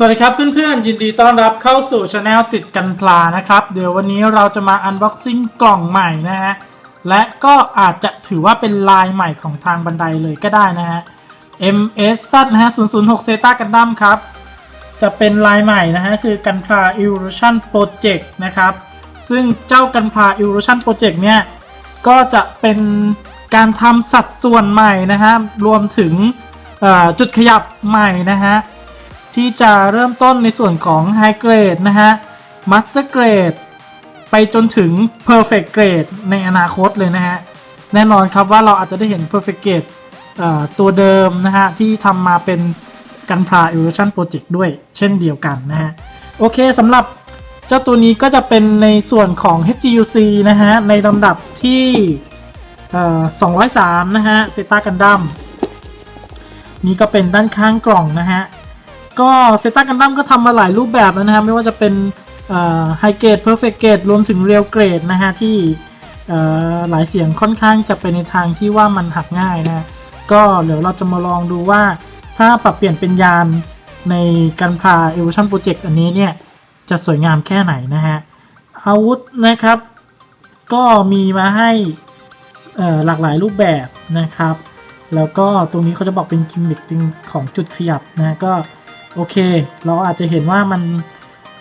สวัสดีครับเพื่อนๆ ยินดีต้อนรับเข้าสู่ช anel ติดกันพลานะครับ เดี๋ยววันนี้เราจะมา unboxing กล่องใหม่นะฮะ และก็อาจจะถือว่าเป็นลายใหม่ของทางบันไดเลยก็ได้นะฮะ MS นะฮะ006 Zeta Gundam ครับ จะเป็นลายใหม่นะฮะ คือกันพลา Evolution Project นะครับ ซึ่งเจ้ากันพลา Evolution Project เนี่ย ก็จะเป็นการทำสัดส่วนใหม่นะฮะ รวมถึงจุดขยับใหม่นะฮะ ที่จะเริ่มต้นในส่วนของ High Grade นะฮะ Master Grade ไปจนถึง Perfect Grade ในอนาคตเลยนะฮะ แน่นอนครับว่าเราอาจจะได้เห็น Perfect Grade เอ่อตัวเดิมนะฮะ ที่ทำมาเป็นกันพา Evolution Project ด้วยเช่นเดียวกันนะฮะ โอเคสำหรับเจ้าตัวนี้ก็จะเป็นในส่วนของ HGUC นะฮะ ในลำดับที่ 203 นะฮะ Zeta Gundam นี่ก็เป็นด้านข้างกล่องนะฮะ ก็เซต้ากันดั้มก็ทำมาหลายรูปแบบแล้วนะครับไม่ว่าจะเป็นไฮเกรดเพอร์เฟกเกรดรวมถึงเรียลเกรดนะฮะที่หลายเสียงค่อนข้างจะไปในทางที่ว่ามันหักง่ายนะก็เดี๋ยวเราจะมาลองดูว่า ถ้าปรับเปลี่ยนเป็นยานในการพา Evolution Project อันนี้เนี่ย จะสวยงามแค่ไหนนะฮะอาวุธนะครับ ก็มีมาให้หลากหลายรูปแบบนะครับ แล้วก็ตรงนี้เขาจะบอกเป็นกิมมิคของจุดขยับนะก็ โอเค เราอาจจะเห็นว่ามัน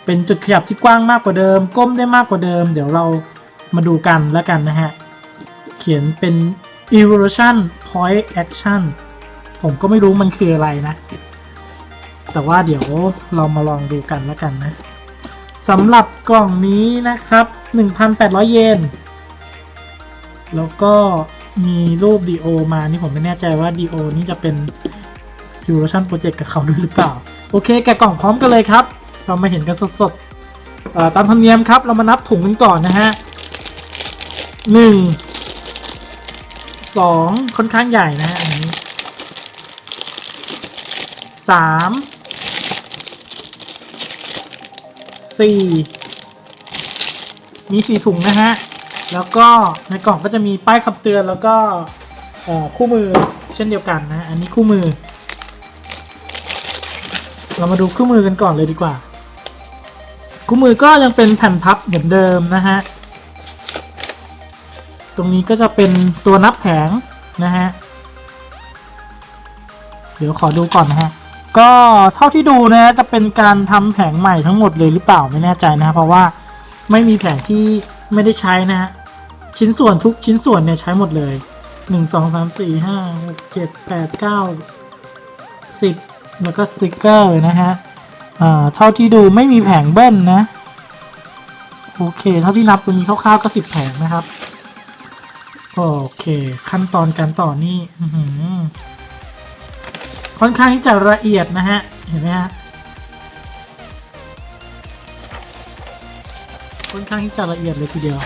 เป็นจุดขยับที่กว้างมากกว่าเดิม ก้มได้มากกว่าเดิม เดี๋ยวเรามาดูกันแล้วกันนะฮะ เขียนเป็น evolution point action ผมก็ไม่รู้มันคืออะไรนะ แต่ว่าเดี๋ยวเรามาลองดูกันแล้วกันนะสำหรับกล่องนี้นะครับ 1,800 เยน แล้วก็มีรูปดีโอมา นี่ผมไม่แน่ใจว่าดีโอนี่จะเป็น Evolution Project กับเขาด้วยหรือเปล่า โอเคแกะกล่องพร้อมกันเลยครับ เรามาเห็นกันสดๆตามธรรมเนียมครับ เรามานับถุงกันก่อนนะฮะหนึ่งสองค่อนข้างใหญ่นะฮะอันนี้สามสี่มีสี่ถุงนะฮะ แล้วก็ในกล่องก็จะมีป้ายคำเตือนแล้วก็คู่มือเช่นเดียวกันนะ อันนี้คู่มือ เรามาดูคู่มือกันก่อนเลยดีกว่า คู่มือก็ยังเป็นแผ่นพับเหมือนเดิมนะฮะ ตรงนี้ก็จะเป็นตัวนับแผงนะฮะ เดี๋ยวขอดูก่อนนะฮะ ก็เท่าที่ดูนะจะเป็นการทำแผงใหม่ทั้งหมดเลยหรือเปล่าไม่แน่ใจนะเพราะว่าไม่มีแผงที่ไม่ได้ใช้นะฮะ ชิ้นส่วนทุกชิ้นส่วนเนี่ยใช้หมดเลยหนึ่งสองสามสี่ห้าหกเจ็ดแปดเก้าสิบ แล้วก็สติกเกอร์นะฮะอ่าเท่าที่ดูไม่มีแผงเบิ้ลนะ โอเค เท่าที่นับตัวนี้คร่าวๆก็สิบแผงนะครับ โอเค ขั้นตอนการต่อนี่ค่อนข้างที่จะละเอียดนะฮะ เห็นไหมฮะ ค่อนข้างที่จะละเอียดเลยทีเดียว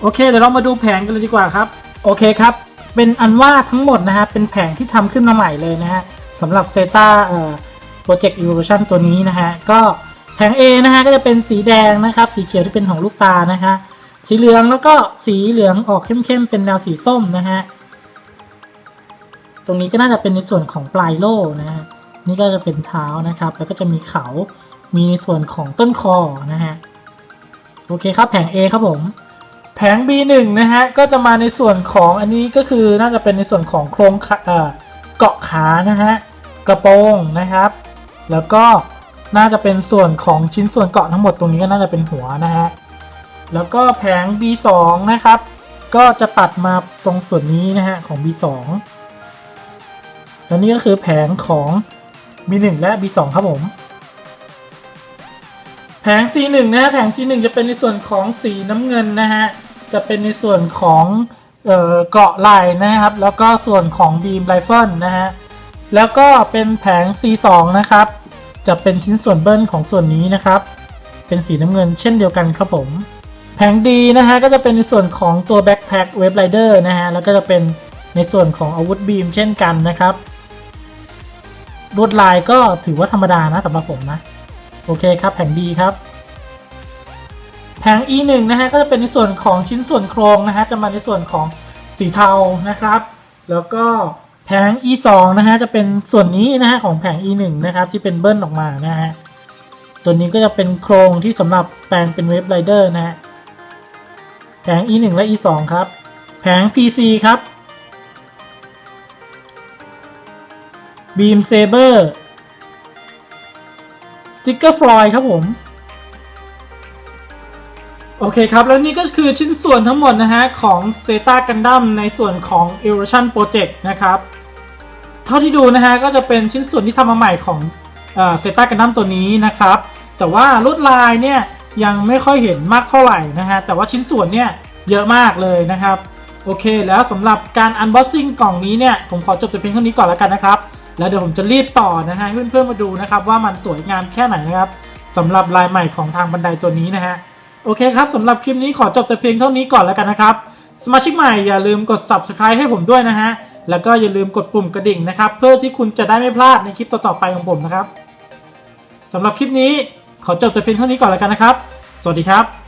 โอเคเดี๋ยวเรามาดูแผงกันเลยดีกว่าครับโอเคครับเป็นอันว่าทั้งหมดนะฮะเป็นแผงที่ทำขึ้นมาใหม่เลยนะฮะสำหรับ Zeta เอ่อ Project Evolution ตัวนี้นะฮะก็แผง A นะฮะก็จะเป็นสีแดงนะครับสีเขียวที่เป็นของลูกตานะฮะสีเหลืองแล้วก็สีเหลืองออกเข้มๆเป็นแนวสีส้มนะฮะตรงนี้ก็น่าจะเป็นในส่วนของปลายโล่นะฮะนี่ก็จะเป็นเท้านะครับ แล้วก็จะมีเขามีในส่วนของต้นคอนะฮะโอเคครับแผง A ครับผม แผง B1 นะฮะก็จะมาในส่วนของอันนี้ก็คือน่าจะเป็นในส่วนของโครงเอ่อเกาะขานะฮะกระโปรงนะครับ แล้วก็น่าจะเป็นส่วนของชิ้นส่วนเกาะทั้งหมดตรงนี้ก็น่าจะเป็นหัวนะฮะแล้วก็แผง B2 นะครับ ก็จะตัดมาตรงส่วนนี้นะฮะของ B2 และนี่ก็คือแผงของ B1 และ B2 ครับผม แผง C1 นะฮะแผง C1 จะเป็นในส่วนของสีน้ำเงินนะฮะ จะเป็นในส่วนของเกราะไหล่นะครับ แล้วก็ส่วนของบีมไรเฟิลนะฮะแล้วก็เป็นแผง C2 นะครับ จะเป็นชิ้นส่วนเบิ้ลของส่วนนี้นะครับ เป็นสีน้ำเงินเช่นเดียวกันครับผม แผง D นะฮะก็จะเป็นในส่วนของตัวแบ็คแพ็คเว็บไรเดอร์นะฮะแล้วก็จะเป็นในส่วนของอาวุธบีมเช่นกันนะครับลวดลายก็ถือว่าธรรมดานะสำหรับผมนะ โอเคครับแผงดีครับ แผง E1 นะฮะก็จะเป็นในส่วนของชิ้นส่วนโครงนะฮะจะมาในส่วนของสีเทานะครับ แล้วก็แผง e 2 นะฮะจะเป็นส่วนนี้นะฮะของแผง e 1 นะครับที่เป็นเบิ้ลออกมานะฮะตัวนี้ก็จะเป็นโครงที่สำหรับแปลงเป็นเว็บไรเดอร์นะฮะแผง e 1 และ e 2 ครับ แผง pc ครับ beam saber สติ๊กเกอร์ฟลอยครับผม โอเคครับ แล้วนี่ก็คือชิ้นส่วนทั้งหมดนะฮะ ของ Zeta Gundam ในส่วนของ Evolution Project นะครับ เท่าที่ดูนะฮะ ก็จะเป็นชิ้นส่วนที่ทำมาใหม่ของเซต้ากันดั้มตัวนี้นะครับ แต่ว่าลวดลายเนี่ยยังไม่ค่อยเห็นมากเท่าไหร่นะฮะ แต่ว่าชิ้นส่วนเนี่ยเยอะมากเลยนะครับ โอเค แล้วสำหรับการ unboxing กล่องนี้เนี่ย ผมขอจบแต่เพียงเท่านี้ก่อนแล้วกันนะครับ แล้วเดี๋ยวผมจะรีบต่อนะฮะให้เพื่อนๆมาดูนะครับว่ามันสวยงามแค่ไหนนะครับสำหรับลายใหม่ของทางบันไดตัวนี้นะฮะ โอเคครับสำหรับคลิปนี้ขอจบแต่เพียงเท่านี้ก่อนแล้วกันนะครับ สมาชิกใหม่อย่าลืมกด subscribe ให้ผมด้วยนะฮะ แล้วก็อย่าลืมกดปุ่มกระดิ่งนะครับ เพื่อที่คุณจะได้ไม่พลาดในคลิปต่อๆไปของผมนะครับสำหรับคลิปนี้ขอจบแต่เพียงเท่านี้ก่อนแล้วกันนะครับ สวัสดีครับ